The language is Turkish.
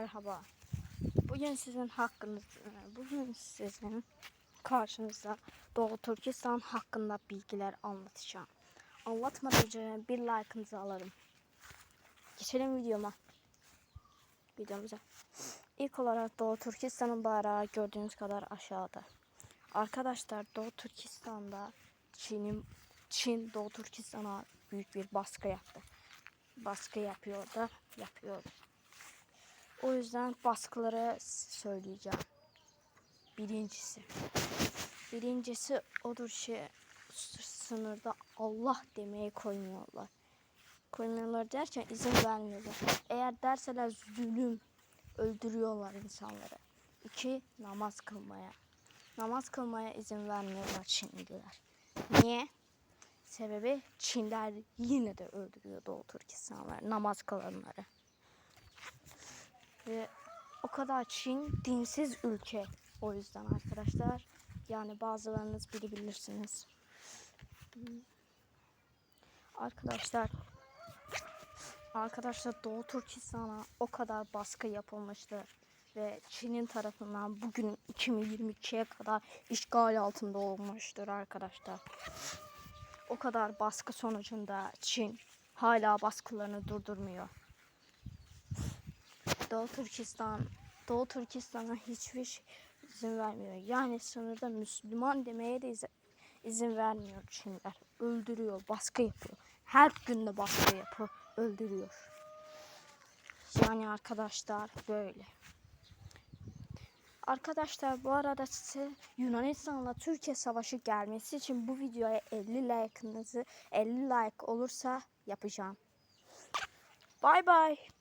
merhaba. Bugün sizin hakkınız, bugün sizin karşınızda Doğu Türkistan hakkında bilgiler anlatacağım. Anlatmadan önce bir like'ınızı alırım. Geçelim videoma. Videomuza. İlk olarak Doğu Türkistan'ın bayrağı gördüğünüz kadar aşağıda. Arkadaşlar Doğu Türkistan'da Çin'in Çin Doğu Türkistan'a büyük bir baskı yaptı. Baskı yapıyor da yapıyor. O yüzden baskıları söyleyeceğim. Birincisi. Birincisi odur s- sınırda Allah demeye koymuyorlar. Koymuyorlar derken izin vermiyorlar. Eğer derseler zulüm öldürüyorlar insanları. İki namaz kılmaya. Namaz kılmaya izin vermiyorlar Çinliler. Niye? Sebebi Çinler yine de öldürüyor Doğu Türkistanlar namaz kılanları. Ve o kadar Çin dinsiz ülke. O yüzden arkadaşlar yani bazılarınız bilebilirsiniz. Arkadaşlar arkadaşlar Doğu Türkistan'a o kadar baskı yapılmıştır ve Çin'in tarafından bugün 2022'ye kadar işgal altında olmuştur arkadaşlar. O kadar baskı sonucunda Çin hala baskılarını durdurmuyor. Doğu Türkistan, Doğu Türkistan'a hiçbir şey izin vermiyor. Yani sınırda Müslüman demeye de izin, izin vermiyor Çinler. Öldürüyor, baskı yapıyor. Her gün de baskı yapıyor, öldürüyor. Yani arkadaşlar böyle. Arkadaşlar bu arada size Yunanistan'la Türkiye savaşı gelmesi için bu videoya 50 like'ınızı 50 like olursa yapacağım. Bye bye.